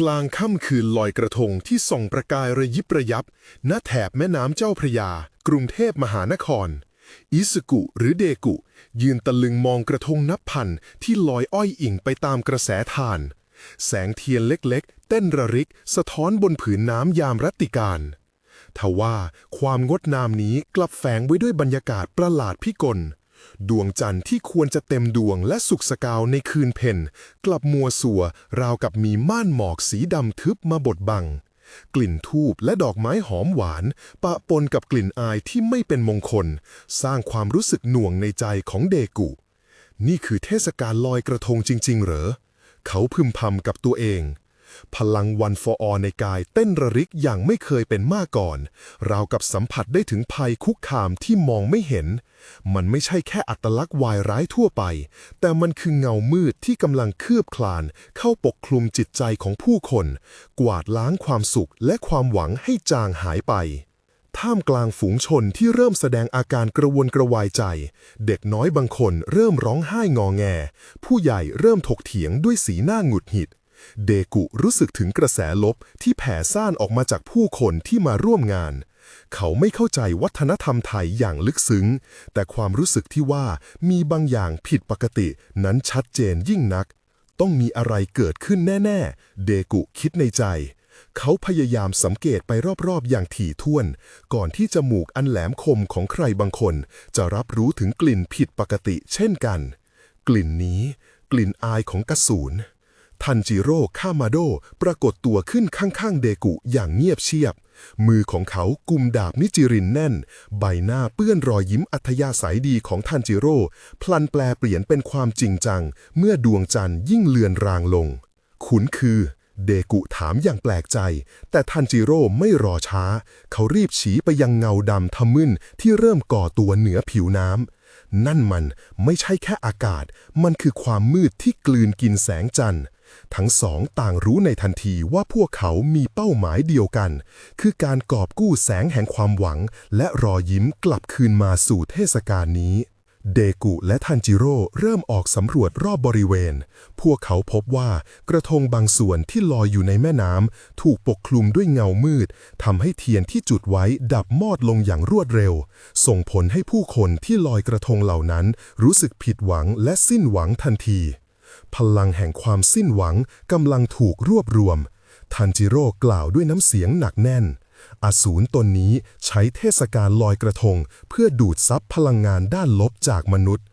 กลางค่ำคืนลอยกระทงที่ส่องประกายระยิบระยับ ณ แถบแม่น้ำเจ้าพระยา กรุงเทพมหานคร อิสกุหรือเดกุ ยืนตะลึงมองกระทงนับพันที่ลอยอ้อยอิ่งไปตามกระแสทาน แสงเทียนเล็กๆ เต้นระริก สะท้อนบนผืนน้ำยามรัตติการทว่าความงดงามนี้กลับแฝงไว้ด้วยบรรยากาศประหลาดพิกล ดวงจันทร์ที่ควรจะเต็มดวงและสุกสกาวในคืนเพ็ญกลับมัวสัว ราวกับมีม่านหมอกสีดำทึบมาบดบัง กลิ่นทูบและดอกไม้หอมหวาน ปะปนกับกลิ่นอายที่ไม่เป็นมงคล สร้างความรู้สึกหน่วงในใจของเดกุ นี่คือเทศกาลลอยกระทงจริง ๆ เหรอ เขาพึมพำกับตัวเอง พลังวันฟออในกายเต้นระริกอย่างไม่เคยเป็นมาก่อน ราวกับสัมผัสได้ถึงภัยคุกคามที่มองไม่เห็น มันไม่ใช่แค่อัตลักษณ์วายร้ายทั่วไป แต่มันคือเงามืดที่กำลังคืบคลาน เข้าปกคลุมจิตใจของผู้คน กวาดล้างความสุขและความหวังให้จางหายไปท่ามกลางฝูงชนที่เริ่มแสดงอาการกระวนกระวายใจ เด็กน้อยบางคนเริ่มร้องไห้งอแง ผู้ใหญ่เริ่มถกเถียงด้วยสีหน้าหงุดหงิด เดกุรู้สึกถึงกระแสลบที่แผ่ซ่านออกมาจากผู้คนที่มาร่วมงาน เขาไม่เข้าใจวัฒนธรรมไทยอย่างลึกซึ้ง แต่ความรู้สึกที่ว่ามีบางอย่างผิดปกตินั้นชัดเจนยิ่งนัก ต้องมีอะไรเกิดขึ้นแน่ ๆ เดกุคิดในใจ เขาพยายามสังเกตไปรอบๆ อย่างถี่ถ้วน ก่อนที่จมูกอันแหลมคมของใครบางคน จะรับรู้ถึงกลิ่นผิดปกติเช่นกัน กลิ่นนี้ กลิ่นอายของกระสูน ทันจิโร่คามาโดปรากฏตัวขึ้นข้างๆ เดกุอย่างเงียบเชียบ มือของเขากุมดาบนิจิรินแน่น ใบหน้าเปื้อนรอยยิ้มอัธยาศัยดีของทันจิโร่พลันแปลเปลี่ยนเป็นความจริงจัง เมื่อดวงจันทร์ยิ่งเลือนรางลง ขุนคือ เดกุถามอย่างแปลกใจ แต่ทันจิโร่ไม่รอช้า เขารีบฉีไปยังเงาดำทะมึนที่เริ่มก่อตัวเหนือผิวน้ำนั่นมันไม่ใช่แค่อากาศ มันคือความมืดที่กลืนกินแสงจันทร์ ทั้งสองต่างรู้ในทันทีว่าพวกเขามีเป้าหมายเดียวกัน คือการกอบกู้แสงแห่งความหวัง และรอยยิ้มกลับคืนมาสู่เทศกาลนี้ เดกุและทันจิโร่เริ่มออกสำรวจรอบบริเวณ พวกเขาพบว่ากระทงบางส่วนที่ลอยอยู่ในแม่น้ำถูกปกคลุมด้วยเงามืดทำให้เทียนที่จุดไว้ดับมอดลงอย่างรวดเร็ว ส่งผลให้ผู้คนที่ลอยกระทงเหล่านั้น รู้สึกผิดหวังและสิ้นหวังทันที พลังแห่งความสิ้นหวังกำลังถูกรวบรวม ทันจิโร่กล่าวด้วยน้ำเสียงหนักแน่น อสูรตนนี้ใช้เทศกาลลอยกระทง เพื่อดูดซับพลังงานด้านลบจากมนุษย์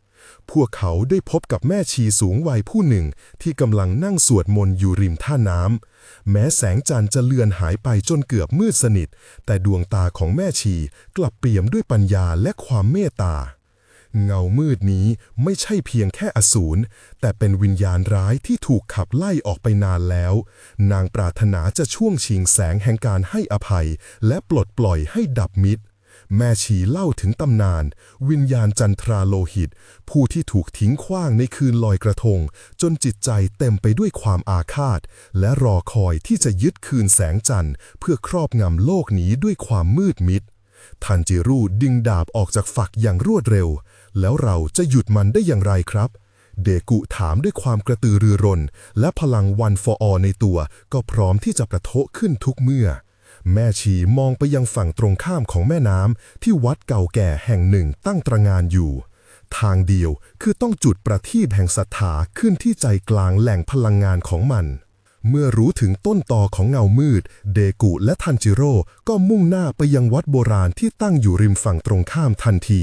พวกเขาได้พบกับแม่ชีสูงวัยผู้หนึ่งที่กำลังนั่งสวดมนต์อยู่ริมท่าน้ำ แม้แสงจันทร์จะเลือนหายไปจนเกือบมืดสนิท แต่ดวงตาของแม่ชีกลับเปี่ยมด้วยปัญญาและความเมตตา เงามืดนี้ไม่ใช่เพียงแค่อสูร แต่เป็นวิญญาณร้ายที่ถูกขับไล่ออกไปนานแล้ว นางปรารถนาจะช่วงชิงแสงแห่งการให้อภัย และปลดปล่อยให้ดับมิตร แม่ชีเล่าถึงตำนาน วิญญาณจันทราโลหิต ผู้ที่ถูกทิ้งขว้างในคืนลอยกระทง จนจิตใจเต็มไปด้วยความอาฆาต และรอคอยที่จะยึดคืนแสงจันทร์เพื่อครอบงำโลกนี้ด้วยความมืดมิด ทันจิรูดึงดาบออกจากฝักอย่างรวดเร็ว แล้วเราจะหยุดมันได้อย่างไรครับ เดกุถามด้วยความกระตือรือร้นและพลังวันฟออในตัวก็พร้อมที่จะประทะขึ้นทุกเมื่อ แม่ชีมองไปยังฝั่งตรงข้ามของแม่น้ำที่วัดเก่าแก่แห่งหนึ่งตั้งตระงานอยู่ ทางเดียวคือต้องจุดประทีปแห่งศรัทธาขึ้นที่ใจกลางแหล่งพลังงานของมัน เมื่อรู้ถึงต้นตอของเงามืด เดกุและทันจิโร่ก็มุ่งหน้าไปยังวัดโบราณที่ตั้งอยู่ริมฝั่งตรงข้ามทันที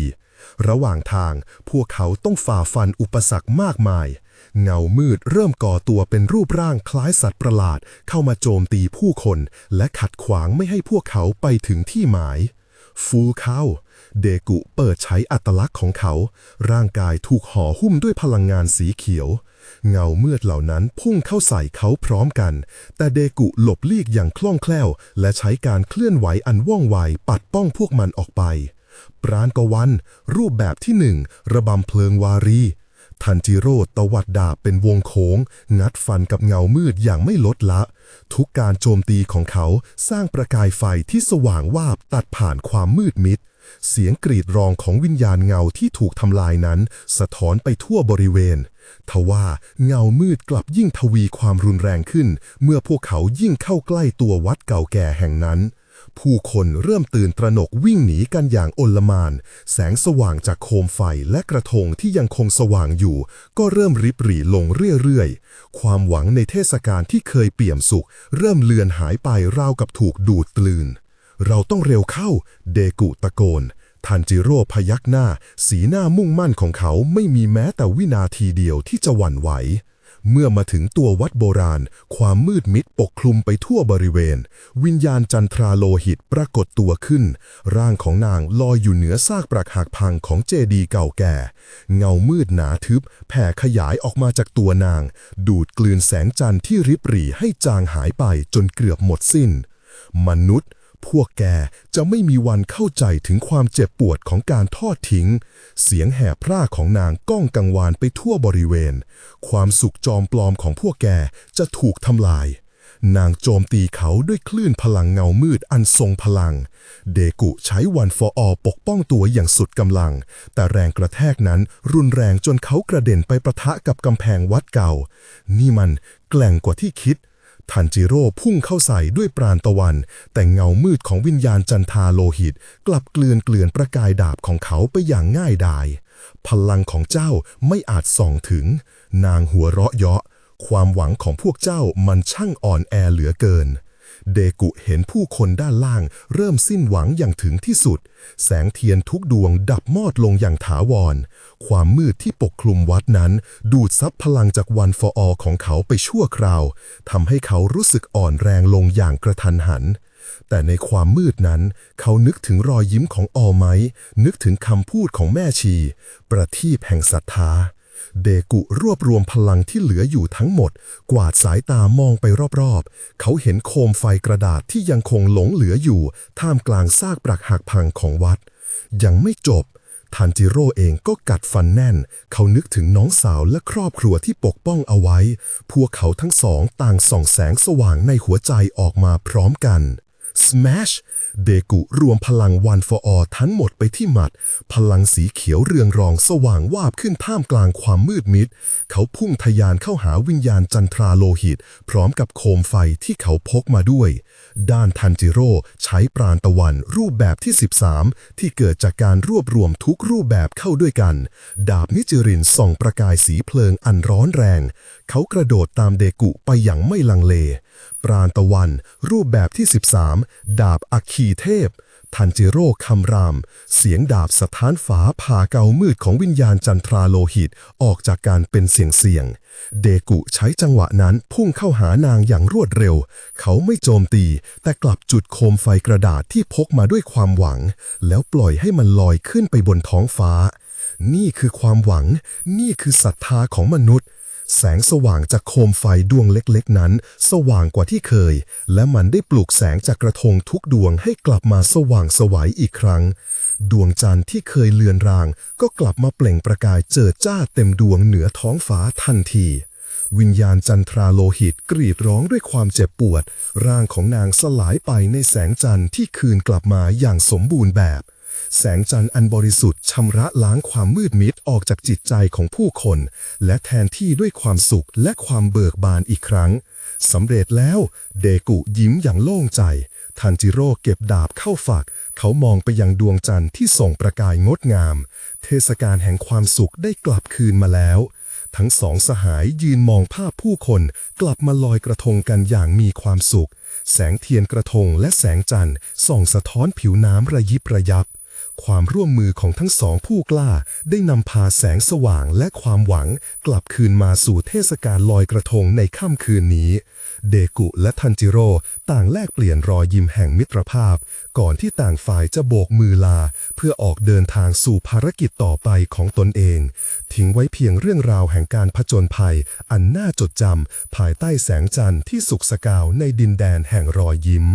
ระหว่างทางพวกเขาต้องฝ่าฟันอุปสรรคมากมาย เงามืดเริ่มก่อตัวเป็นรูปร่างคล้ายสัตว์ประหลาด เข้ามาโจมตีผู้คน และขัดขวางไม่ให้พวกเขาไปถึงที่หมาย ฟูเข้า เดกุเปิดใช้อัตลักษณ์ของเขา ร่างกายถูกห่อหุ้มด้วยพลังงานสีเขียว เงามืดเหล่านั้นพุ่งเข้าใส่เขาพร้อมกัน แต่เดกุหลบเลี่ยงอย่างคล่องแคล่ว และใช้การเคลื่อนไหวอันว่องไวปัดป้องพวกมันออกไป ปราณกวัน รูปแบบที่หนึ่งระบำเพลิงวารีทันจิโร่ตวัดดาบเป็นวงโค้ง งัดฟันกับเงามืดอย่างไม่ลดละ ทุกการโจมตีของเขาสร้างประกายไฟที่สว่างวาบตัดผ่านความมืดมิด เสียงกรีดร้องของวิญญาณเงาที่ถูกทำลายนั้น สะท้อนไปทั่วบริเวณ ทว่าเงามืดกลับยิ่งทวีความรุนแรงขึ้น เมื่อพวกเขายิ่งเข้าใกล้ตัววัดเก่าแก่แห่งนั้น ผู้คนเริ่มตื่นตระหนกวิ่งหนีกันอย่างโอลมาน แสงสว่างจากโคมไฟและกระทงที่ยังคงสว่างอยู่ ก็เริ่มริบหรี่ลงเรื่อยๆ ความหวังในเทศกาลที่เคยเปี่ยมสุข เริ่มเลือนหายไปราวกับถูกดูดกลืน เราต้องเร็วเข้า เดกุตะโกน ทันจิโร่พยักหน้า สีหน้ามุ่งมั่นของเขาไม่มีแม้แต่วินาทีเดียวที่จะหวั่นไหว เมื่อมาถึงตัววัดโบราณ ความมืดมิดปกคลุมไปทั่วบริเวณ วิญญาณจันทราโลหิตปรากฏตัวขึ้น ร่างของนางลอยอยู่เหนือซากปรักหักพังของเจดีเก่าแก่ เงามืดหนาทึบ แผ่ขยายออกมาจากตัวนาง ดูดกลืนแสงจันทร์ที่ริบหรี่ให้จางหายไปจนเกือบหมดสิ้น มนุษย์ พวกแกจะไม่มีวันเข้าใจถึงความเจ็บปวดของการทอดทิ้ง เสียงแห่พร่าของนางก้องกังวานไปทั่วบริเวณ ความสุขจอมปลอมของพวกแกจะถูกทำลาย นางโจมตีเขาด้วยคลื่นพลังเงามืดอันทรงพลัง เดกุใช้วันฟออปกป้องตัวอย่างสุดกำลัง แต่แรงกระแทกนั้นรุนแรงจนเขากระเด็นไปประทะกับกำแพงวัดเก่า นี่มันแกล่งกว่าที่คิด ทันจิโร่พุ่งเข้าใส่ด้วยปราณตะวัน แต่เงามืดของวิญญาณจันทาโลหิต กลับเกลื่อนเกลื่อนประกายดาบของเขาไปอย่างง่ายดาย พลังของเจ้าไม่อาจส่องถึง นางหัวเราะเยาะ ความหวังของพวกเจ้ามันช่างอ่อนแอเหลือเกิน เดกุเห็นผู้คนด้านล่างเริ่มสิ้นหวังอย่างถึงที่สุด แสงเทียนทุกดวงดับมอดลงอย่างถาวร ความมืดที่ปกคลุมวัดนั้น ดูดซับพลังจากวันฟออของเขาไปชั่วคราวทำให้เขารู้สึกอ่อนแรงลงอย่างกระทันหัน แต่ในความมืดนั้น เขานึกถึงรอยยิ้มของออไม้นึกถึงคำพูดของแม่ชี ประทีปแห่งศรัทธา เดกุรวบรวมพลังที่เหลืออยู่ทั้งหมด กวาดสายตามองไปรอบๆ เขาเห็นโคมไฟกระดาษที่ยังคงหลงเหลืออยู่ ท่ามกลางซากปรักหักพังของวัด ยังไม่จบทันจิโร่เองก็กัดฟันแน่น เขานึกถึงน้องสาวและครอบครัวที่ปกป้องเอาไว้ พวกเขาทั้งสองต่างส่องแสงสว่างในหัวใจออกมาพร้อมกัน Smash เดกุรวมพลัง One for All ทั้งหมดไปที่หมัด พลังสีเขียวเรืองรองสว่างวาบขึ้นท่ามกลางความมืดมิด เขาพุ่งทะยานเข้าหาวิญญาณจันทราโลหิต พร้อมกับโคมไฟที่เขาพกมาด้วย ด้านทันจิโร่ใช้ปราณตะวันรูปแบบที่ 13 ที่เกิดจากการรวบรวมทุกรูปแบบเข้าด้วยกัน ดาบนิจิรินส่องประกายสีเพลิงอันร้อนแรง เขากระโดดตามเดกุไปอย่างไม่ลังเล ปราณตะวัน รูปแบบที่ 13 ดาบอัคคีเทพ ทันจิโร่คำราม เสียงดาบสถานฝาผ่าเกามืดของวิญญาณจันทราโลหิตออกจากการเป็นเสียงเสียง เดกุใช้จังหวะนั้นพุ่งเข้าหานางอย่างรวดเร็ว เขาไม่โจมตี แต่กลับจุดโคมไฟกระดาษที่พกมาด้วยความหวัง แล้วปล่อยให้มันลอยขึ้นไปบนท้องฟ้า นี่คือความหวัง นี่คือศรัทธาของมนุษย์ แสงสว่างจากโคมไฟดวงเล็กๆนั้น สว่างกว่าที่เคย และมันได้ปลุกแสงจากกระทงทุกดวงให้กลับมาสว่างสวัยอีกครั้ง ดวงจันทร์ที่เคยเลือนราง ก็กลับมาเปล่งประกายเจิดจ้าเต็มดวงเหนือท้องฟ้าทันทีวิญญาณจันทราโลหิตกรีดร้องด้วยความเจ็บปวด ร่างของนางสลายไปในแสงจันทร์ที่คืนกลับมาอย่างสมบูรณ์แบบ แสงจันทร์อันบริสุทธิ์ชำระล้างความมืดมิดออกจากจิตใจของผู้คน และแทนที่ด้วยความสุขและความเบิกบานอีกครั้งสำเร็จแล้ว เดกุยิ้มอย่างโล่งใจ ทันจิโร่เก็บดาบเข้าฝัก เขามองไปยังดวงจันทร์ที่ส่องประกายงดงาม เทศกาลแห่งความสุขได้กลับคืนมาแล้ว ทั้งสองสหายยืนมองภาพผู้คนกลับมาลอยกระทงกันอย่างมีความสุข แสงเทียนกระทงและแสงจันทร์ส่องสะท้อนผิวน้ำระยิบระยับ ความร่วมมือของทั้งสองผู้กล้าได้นำพาแสงสว่างและความหวังกลับคืนมาสู่เทศกาลลอยกระทงในค่ำคืนนี้ เดกุและทันจิโร่ต่างแลกเปลี่ยนรอยยิ้มแห่งมิตรภาพ ก่อนที่ต่างฝ่ายจะโบกมือลา เพื่อออกเดินทางสู่ภารกิจต่อไปของตนเอง ทิ้งไว้เพียงเรื่องราวแห่งการผจญภัย อันน่าจดจำภายใต้แสงจันทร์ที่สุกสกาวในดินแดนแห่งรอยยิ้ม